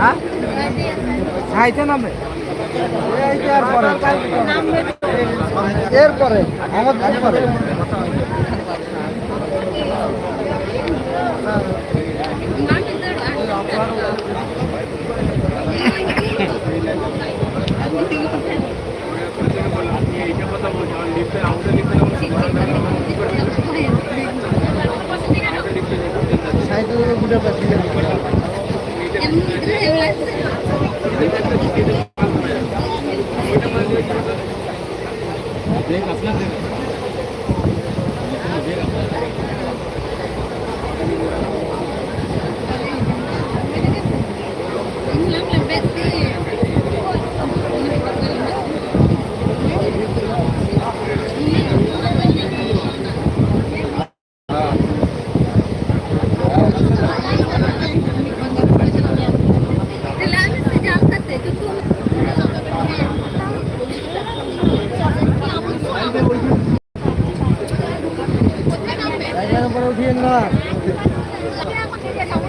হ্যাঁ? খাইতে নামে এরপরে আমাদের পরে সাইডে ঘুরে Thank you.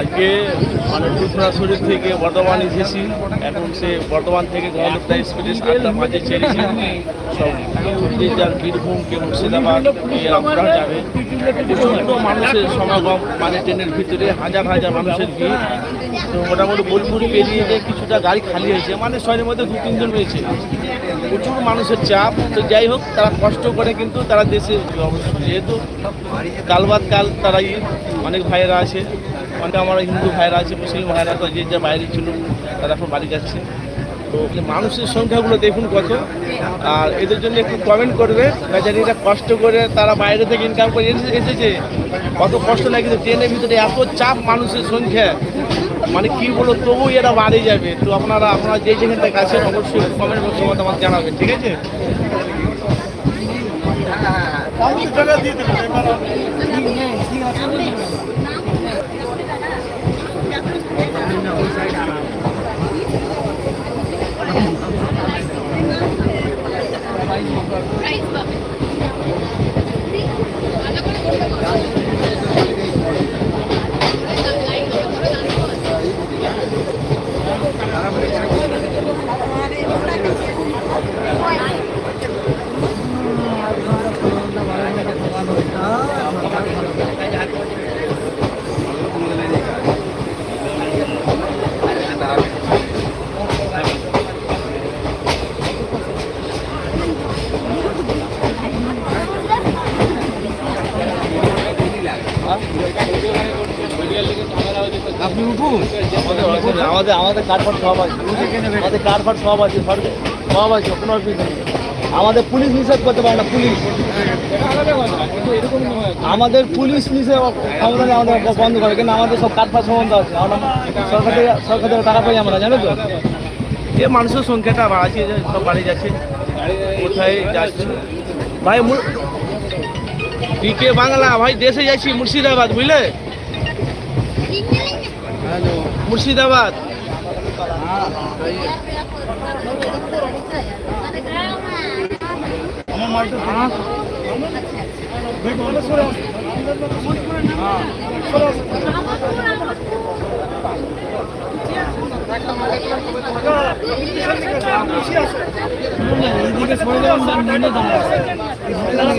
আজকে মানে টুকরা শরীর থেকে বর্ধমান এসেছি। এখন সে বর্ধমান থেকে গণতন্ত্র এক্সপ্রেস আটটা মাঝে ছেড়েছি। সব যার বীরভূম কেমন সিনেমা কে রামপুরহাট যাবে। প্রচণ্ড মানুষের সমাগম মানে ট্রেনের ভিতরে হাজার হাজার মানুষের ভিড়। তো মোটামুটি বোলপুর পেরিয়ে যে কিছুটা গাড়ি খালি হয়েছে মানে শহরের মধ্যে দু, তিনজন রয়েছে। প্রচুর মানুষের চাপ। তো যাই হোক, তারা কষ্ট করে কিন্তু তারা দেশে যেহেতু কাল বাদ কাল তারা অনেক ভাইয়েরা আছে, অনেক আমার হিন্দু ভাইয়েরা আছে, মুসলিম ভাইয়েরা যে যা বাইরে ছিল, তারা এখন বাড়ি যাচ্ছে। তো মানুষের সংখ্যাগুলো দেখুন কত। আর এদের জন্য একটু কমেন্ট করবে। বেচারিরা কষ্ট করে তারা বাইরে থেকে ইনকাম করে এসে- এসেছে। কত কষ্ট লাগে কিন্তু ট্রেনের ভিতরে এত চাপ মানুষের সংখ্যা। মানে কি বলো তবু এরা বাড়ি যাবে। তো আপনারা আপনারা যে যেখান থেকে আছেন অবশ্যই কমেন্ট বক্সে মতামত জানাবেন ঠিক আছে? আপনি আমাদের আমাদের আমাদের ফাট সব আছে। আমাদের কার্ড ফাট সব আছে সব আছে, কোনো নেই। আমাদের পুলিশ নিষেধ করতে পারে না, পুলিশ। আমাদের পুলিশ নিষেধ আমাদের বন্ধ করে, কিন্তু আমাদের সব কার্ড ফাট সম্বন্ধ আছে। আমরা সরকার থেকে সরকার থেকে টাকা পাই আমরা, জানো তো? এ মানুষের সংখ্যাটা যে সব বাড়ি যাচ্ছে। কোথায় যাচ্ছে? ভাই বাংলা, ভাই, দেশে যাচ্ছি, মুর্শিদাবাদ, বুঝলে? মুর্শিদাবাদ। এইদিকে সরে নিয়ে নেমে যাবেন নেমে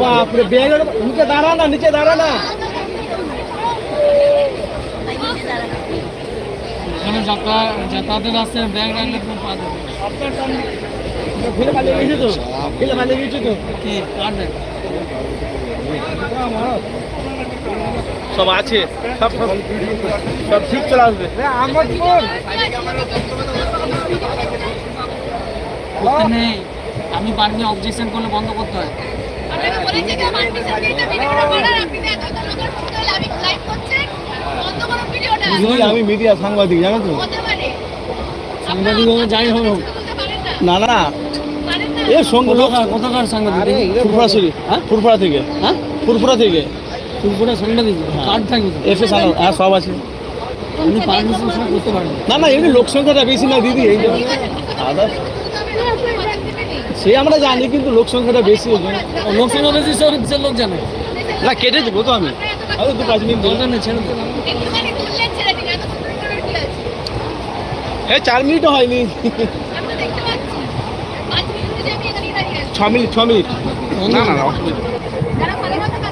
বাপরে নিচে দাঁড়া না নিচে দাঁড়া না। এখানে যাতায়াতের রাস্তায় ব্যাগ রাখলে খুব পা দেবে ফেলে পালিয়ে গেছে তো। ফেলে পালিয়ে গেছে তো কি কার সব আছে সব সব সব ঠিক চলে আসবে। আমার আমি পারিনি অবজেকশন করলে বন্ধ করতে হয়। আমি লাইভ করছেন বন্ধ করুন ভিডিওটা বুঝলি আমি মিডিয়া সাংবাদিক জানো তো? সাংবাদিক যাই পারেন না। না এ সঙ্গে কোথাকার সাংবাদিক? ফুরফুরা শরী হ্যাঁ? ফুরফুরা থেকে। হ্যাঁ? ফুরফুরা থেকে। ফুলপুরা সাংবাদিক কার্ড থাকবে এফএস হ্যাঁ সব আছে। না না এমনি লোক সংখ্যাটা বেশি না দিদি এই জন্য Others- সে আমরা জানি কিন্তু লোক সংখ্যাটা বেশি লোক সংখ্যা বেশি সব লোক জানে। না কেটে দেবো তো আমি। আরে দু পাঁচ মিনিট বলতে না ছেড়ে এই চার মিনিটও হয়নি। আমরা দেখতে পাচ্ছি। পাঁচ মিনিট যে আমি এখানেই দাঁড়িয়ে আছি। ছ মিনিট ছ মিনিট। না না না অসুবিধা